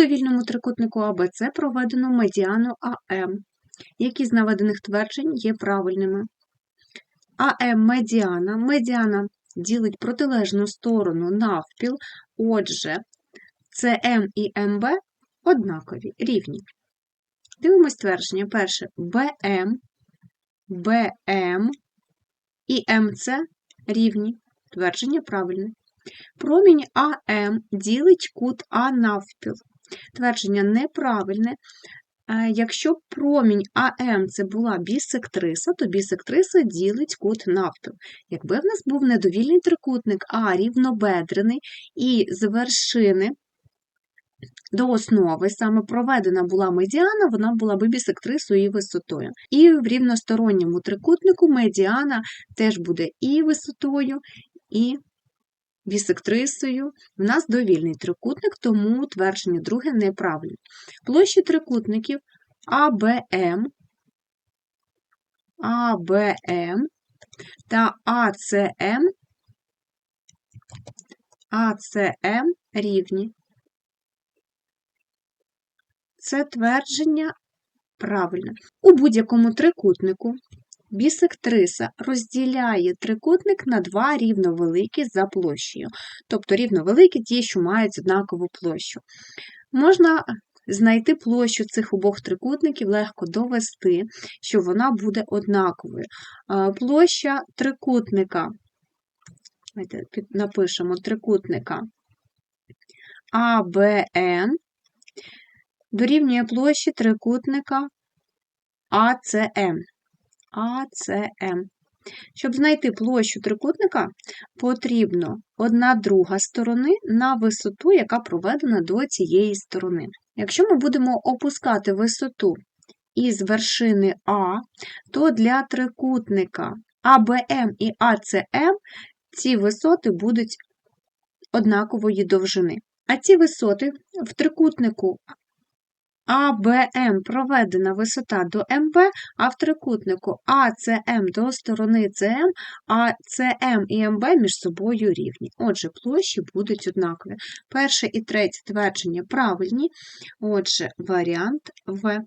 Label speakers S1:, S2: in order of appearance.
S1: довільному трикутнику АБЦ проведено медіану АМ. Які з наведених тверджень є правильними? АМ медіана. Медіана ділить протилежну сторону навпіл, отже, СМ і МБ однакові, рівні. Дивимось твердження. Перше БМ, БМ і МЦ рівні. Твердження правильне. Промінь АМ ділить кут А навпіл. Твердження неправильне. Е, Якщо промінь АМ це була бісектриса, то бісектриса ділить кут навпіл. Якби в нас був недовільний трикутник А рівнобедрений і з вершини до основи саме проведена була медіана, вона була би бісектрисою і висотою. І в рівносторонньому трикутнику медіана теж буде і висотою, і бісектрисою. У нас довільний трикутник, тому твердження друге неправильне. Площі трикутників АБМ, АБМ та АЦМ, АЦМ рівні. Це твердження правильне. У будь-якому трикутнику бісектриса розділяє трикутник на два рівновеликі за площею. Тобто рівновеликі ті, що мають однакову площу. Можна знайти площу цих обох трикутників, легко довести, що вона буде однаковою. Площа трикутника, напишемо трикутника АБН дорівнює площі трикутника АЦМ. АЦМ. Щоб знайти площу трикутника, потрібно одна друга сторони на висоту, яка проведена до цієї сторони. Якщо ми будемо опускати висоту із вершини А, то для трикутника АБМ і АЦМ ці висоти будуть однакової довжини. А ці висоти в трикутнику АБМ проведена висота до МБ, а в трикутнику АЦМ до сторони ЦМ, а ЦМ і МБ між собою рівні. Отже, площі будуть однакові. Перше і третє твердження правильні. Отже, варіант В.